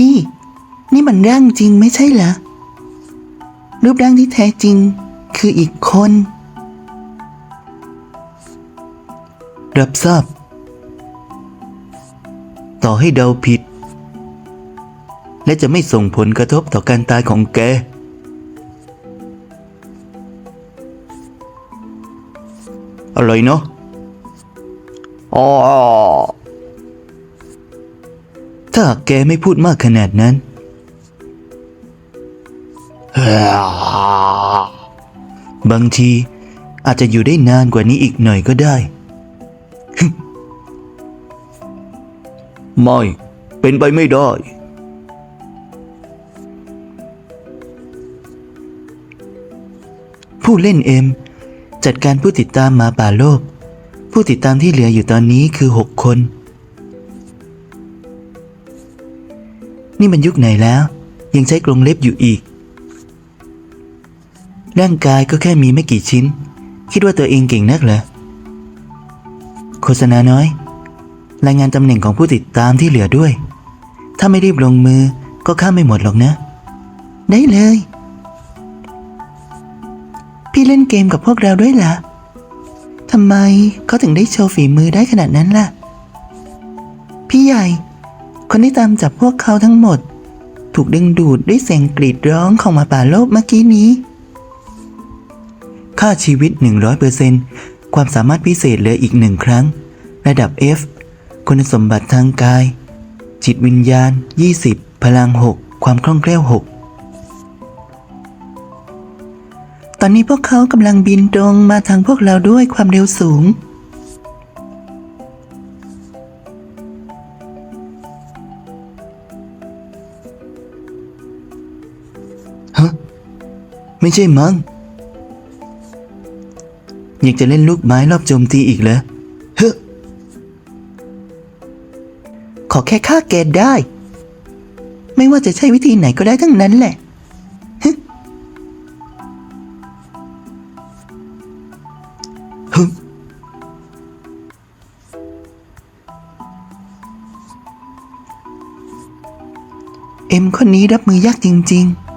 พี่ นี่มันร่างจริงไม่ใช่เหรอ รูปร่างที่แท้จริงคืออีกคน รับทราบ ต่อให้เดาผิด และจะไม่ส่งผลกระทบต่อการตายของแก อะไรเนาะอ๋อถ้าหากแกไม่พูดมากขนาดนั้น บางทีอาจจะอยู่ได้นานกว่านี้อีกหน่อยก็ได้ ไม่ เป็นไปไม่ได้ผู้เล่นเอ็ม จัดการผู้ติดตามหมาป่าโลก ผู้ติดตามที่เหลืออยู่ตอนนี้คือ 6 คน นี่มันยุคไหนแล้ว ยังใช้กรงเล็บอยู่อีก ร่างกายก็แค่มีไม่กี่ชิ้น คิดว่าตัวเองเก่งนักเหรอ โฆษณาน้อย รายงานตำแหน่งของผู้ติดตามที่เหลือด้วย ถ้าไม่รีบลงมือก็ข้ามไม่หมดหรอกนะ ได้เลย พี่เล่นเกมกับพวกเราด้วยล่ะทำไมเขาถึงได้โชว์ฝีมือได้ขนาดนั้นล่ะ พี่ใหญ่ คนที่ตามจับพวกเขาทั้งหมด ถูกดึงดูดด้วยเสียงกรีดร้องของหมาป่าโลกเมื่อกี้นี้ ค่าชีวิต 100%ความสามารถพิเศษเหลืออีกหนึ่งครั้ง ระดับ F คุณสมบัติทางกาย จิตวิญญาณ 20 พลัง 6 ความคล่องแคล่ว 6 ตอนนี้พวกเขากำลังบินตรงมาทางพวกเราด้วยความเร็วสูง ไม่ใช่มั้งอยากจะเล่นลูกไม้รอบโจมตีอีกเหรอเฮ้ขอแค่ฆ่าแกได้ ไม่ว่าจะใช้วิธีไหนก็ได้ทั้งนั้นแหละฮึมเอ็มคนนี้รับมือยากจริง ๆ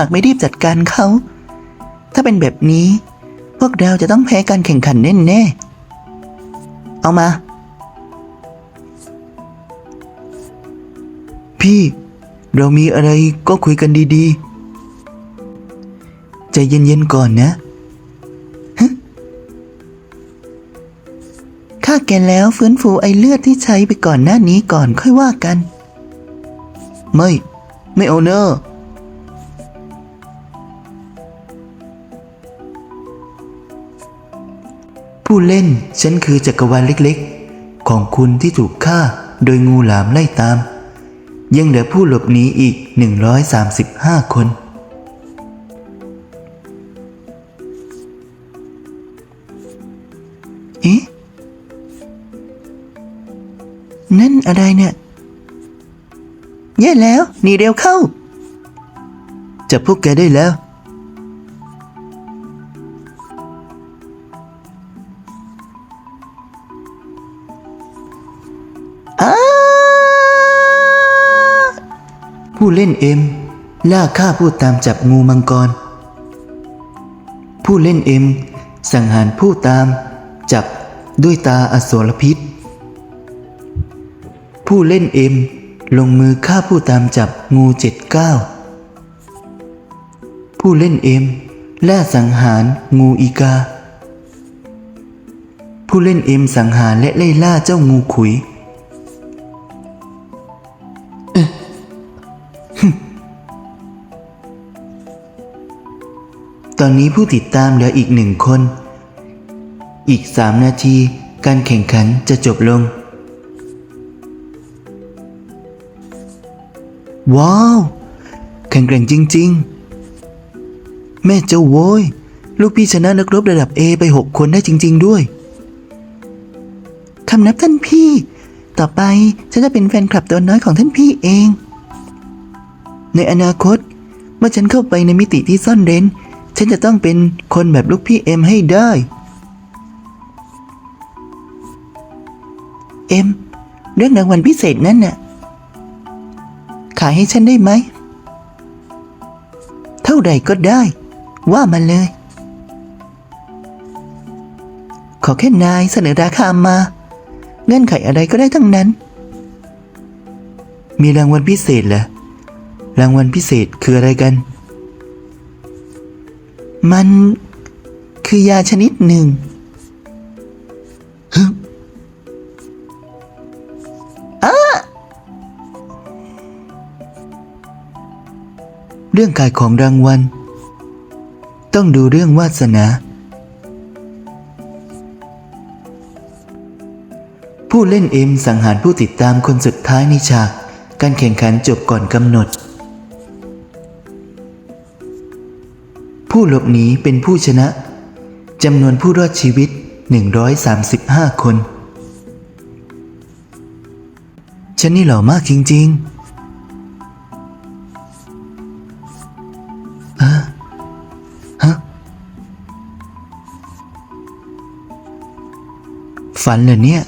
าหากไม่รีบจัดการเขา ถ้าเป็นแบบนี้ พวกเราจะต้องแพ้การแข่งขันแน่ๆ เอามา พี่ เรามีอะไรก็คุยกันดีๆ ใจเย็นๆก่อนนะฆ่าแกแล้วฟื้นฟูไอเลือดที่ใช้ไปก่อนหน้านี้ก่อนค่อยว่ากัน ไม่ ไม่เอาเนอะ ผู้เล่น ฉันคือจักรวาลเล็กๆ ของคุณที่ถูกฆ่าโดยงูหลามไล่ตาม ยังเหลือผู้หลบหนีอีก 135 คนเอ๊ะนั่นอะไรเนี่ยแย่แล้วหนีเร็วเข้า จับพวกแกได้แล้ว เล่นเอ็มล่าฆ่าผู้ตามจับงูมังกร ผู้เล่นเอ็มสังหารผู้ตามจับด้วยตาอสรพิษ ผู้เล่นเอ็มลงมือฆ่าผู้ตามจับงูเจ็ดเก้าผู้เล่นเอ็มล่าสังหารงูอีกา ผู้เล่นเอ็มสังหารและไล่ล่าเจ้างูขุย นี้ผู้ติดตามเหลืออีกหนึ่งคน อีกสามนาทีการแข่งขันจะจบลง ว้าว แข่งแกร่งจริง ๆ แม่เจ้าโว้ย ลูกพี่ชนะนักรบระดับ A ไปหกคนได้จริง ๆ ด้วยคำนับท่านพี่ ต่อไปฉันจะเป็นแฟนคลับตัวน้อยของท่านพี่เอง ในอนาคตเมื่อฉันเข้าไปในมิติที่ซ่อนเร้น ฉันจะต้องเป็นคนแบบลูกพี่เอ็มให้ได้ เอ็ม เรื่องรางวัลพิเศษนั่นน่ะ ขายให้ฉันได้ไหม เท่าใดก็ได้ ว่ามาเลย ขอแค่นายเสนอราคามา เงื่อนไขอะไรก็ได้ทั้งนั้น มีรางวัลพิเศษเหรอรางวัลพิเศษคืออะไรกัน มันคือยาชนิดหนึ่งฮึเรื่องกายของรางวัล ต้องดูเรื่องวาสนา ผู้เล่นเอ็มสังหารผู้ติดตามคนสุดท้ายในฉาก การแข่งขันจบก่อนกำหนด ผู้หลบหนีเป็นผู้ชนะจำนวนผู้รอดชีวิต 135 คน ฉันนี่หล่อมากจริงๆฮะฮะฝันเหรอเนี่ย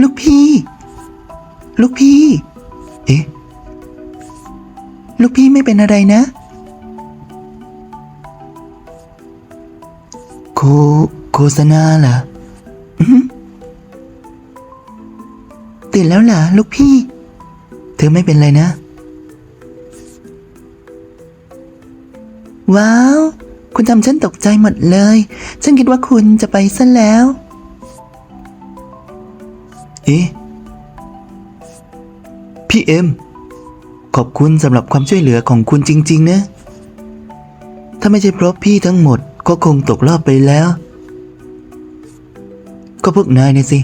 ลูกพี่ ลูกพี่ พี่ไม่เป็นอะไรนะ โคโฆษณาเหรอตื่นแล้วเหรอลูกพี่ เธอไม่เป็นไรนะ ว้าว คุณทำฉันตกใจหมดเลย ฉันคิดว่าคุณจะไปซะแล้ว เอ๊ะพี่เอ็ม ขอบคุณสำหรับความช่วยเหลือของคุณจริง ๆ นะ ถ้าไม่ใช่เพราะพี่ทั้งหมดก็คงตกรอบไปแล้ว ก็พวกนายเนี่ยสิ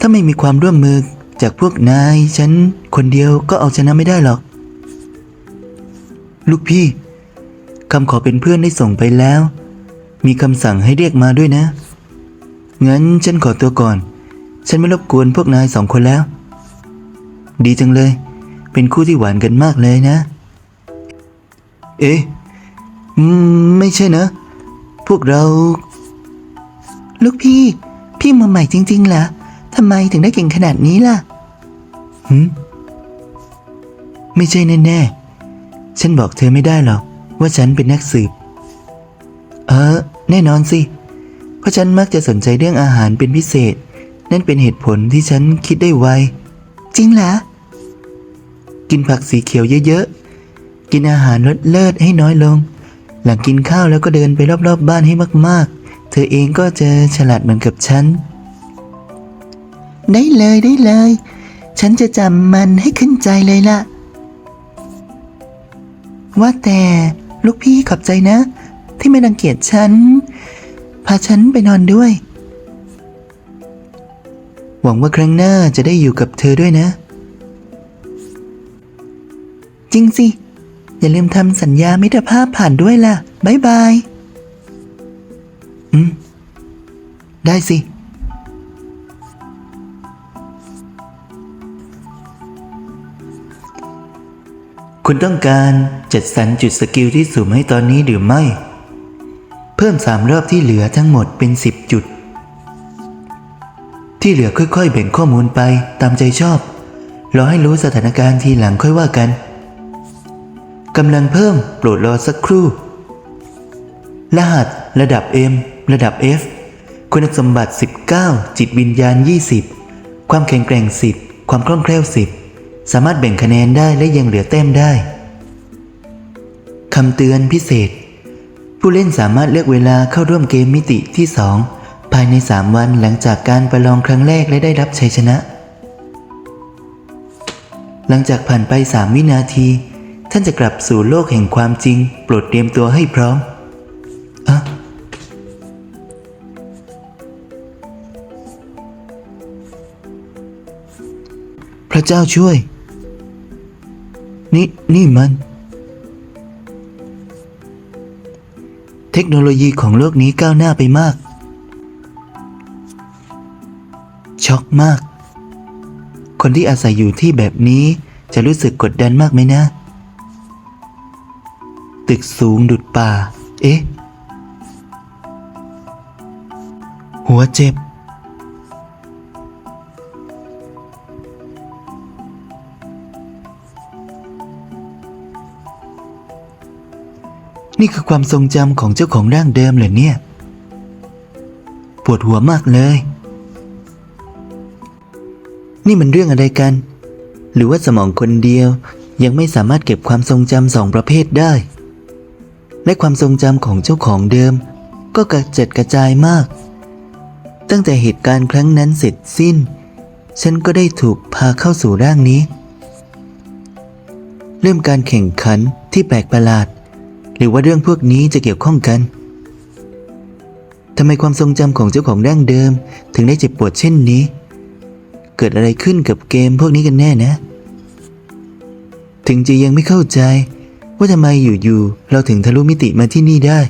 ถ้าไม่มีความร่วมมือจากพวกนาย ฉันคนเดียวก็เอาชนะไม่ได้หรอก ลูกพี่คำขอเป็นเพื่อนได้ส่งไปแล้ว มีคำสั่งให้เรียกมาด้วยนะ งั้นฉันขอตัวก่อน ฉันไม่รบกวนพวกนายสองคนแล้ว ดีจังเลย เป็นคู่ที่หวานกันมากเลยนะ เอ๊ะไม่ใช่นะ พวกเรา ลูกพี่ พี่มือใหม่จริงๆเหรอทำไมถึงได้เก่งขนาดนี้ล่ะหืมไม่ใช่แน่ๆ ฉันบอกเธอไม่ได้หรอกว่าฉันเป็นนักสืบ เออ แน่นอนสิ เพราะฉันมักจะสนใจเรื่องอาหารเป็นพิเศษ นั่นเป็นเหตุผลที่ฉันคิดได้ไว จริงเหรอ กินผักสีเขียวเยอะๆ กินอาหารลดเลิศให้น้อยลง หลังกินข้าวแล้วก็เดินไปรอบๆบบ้านให้มากๆ เธอเองก็จะฉลาดเหมือนกับฉัน ได้เลยได้เลย ฉันจะจำมันให้ขึ้นใจเลยล่ะ ว่าแต่ลูกพี่ขอบใจนะ ที่ไม่รังเกียจฉัน พาฉันไปนอนด้วย หวังว่าครั้งหน้าจะได้อยู่กับเธอด้วยนะ จริงสิ อย่าลืมทำสัญญามิตรภาพผ่านด้วยล่ะบายบาย อืม ได้สิ คุณต้องการจัดสรรจุดสกิลที่สุ่มให้ตอนนี้หรือไม่ เพิ่มสามรอบที่เหลือทั้งหมดเป็นสิบจุด ที่เหลือค่อยๆ แบ่งข้อมูลไปตามใจชอบรอให้รู้สถานการณ์ทีหลังค่อยว่ากัน กำลังเพิ่มโปรดรอสักครู่ รหัสระดับ M ระดับ F คุณสมบัติ 19 จิตวิญญาณ 20 ความแข็งแกร่ง 10 ความคล่องแคล่ว 10 สามารถแบ่งคะแนนได้และยังเหลือแต้มได้คำเตือนพิเศษ ผู้เล่นสามารถเลือกเวลาเข้าร่วมเกมมิติที่ 2 ภายใน 3 วันหลังจากการประลองครั้งแรกและได้รับชัยชนะ หลังจากผ่านไป 3 วินาที ท่านจะกลับสู่โลกแห่งความจริง โปรดเตรียมตัวให้พร้อมอะพระเจ้าช่วย นี่นี่มัน เทคโนโลยีของโลกนี้ก้าวหน้าไปมาก ช็อกมาก คนที่อาศัยอยู่ที่แบบนี้จะรู้สึกกดดันมากไหมนะ ตึกสูงดุดป่า เอ๊ะ หัวเจ็บ นี่คือความทรงจำของเจ้าของร่างเดิมเหรอเนี่ย ปวดหัวมากเลย นี่มันเรื่องอะไรกัน หรือว่าสมองคนเดียวยังไม่สามารถเก็บความทรงจำสองประเภทได้ และความทรงจำของเจ้าของเดิม ก็กระจัดกระจายมาก ตั้งแต่เหตุการณ์ครั้งนั้นเสร็จสิ้น ฉันก็ได้ถูกพาเข้าสู่ร่างนี้ เริ่มการแข่งขันที่แปลกประหลาด หรือว่าเรื่องพวกนี้จะเกี่ยวข้องกันทำไมความทรงจำของเจ้าของร่างเดิม ถึงได้เจ็บปวดเช่นนี้ เกิดอะไรขึ้นกับเกมพวกนี้กันแน่นะ ถึงจะยังไม่เข้าใจ ว่าทำไมอยู่ๆเราถึงทะลุมิติมาที่นี่ได้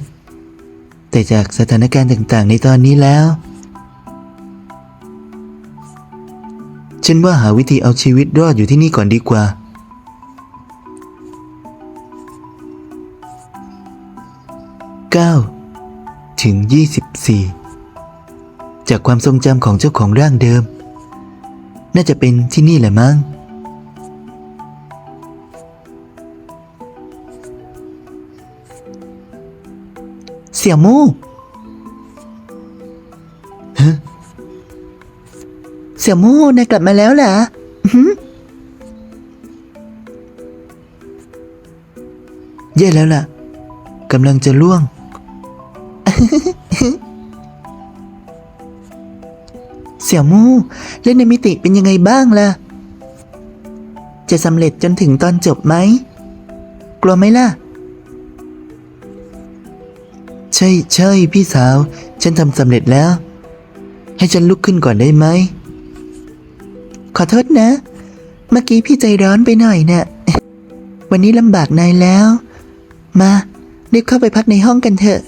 แต่จากสถานการณ์ต่างๆ ในตอนนี้แล้ว ฉันว่าหาวิธีเอาชีวิตรอดอยู่ที่นี่ก่อนดีกว่า 9 ถึง 24 จากความทรงจำของเจ้าของร่างเดิม น่าจะเป็นที่นี่แหละมั้ง เสี่ยมู่ฮะเสี่ยวมู่นายกลับมาแล้วเหรอแย่แล้วล่ะกำลังจะล่วง เสี่ยวมู่เล่นในมิติเป็นยังไงบ้างล่ะ จะสำเร็จจนถึงตอนจบไหม กลัวไหมล่ะ ใช่ใช่พี่สาว ฉันทำสำเร็จแล้ว ให้ฉันลุกขึ้นก่อนได้ไหม ขอโทษนะ เมื่อกี้พี่ใจร้อนไปหน่อยเนะ่ะวันนี้ลำบากนายแล้ว มารีบเข้าไปพักในห้องกันเถอะ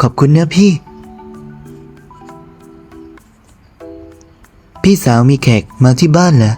ขอบคุณนะพี่ พี่สาวมีแขกมาที่บ้านเหรอ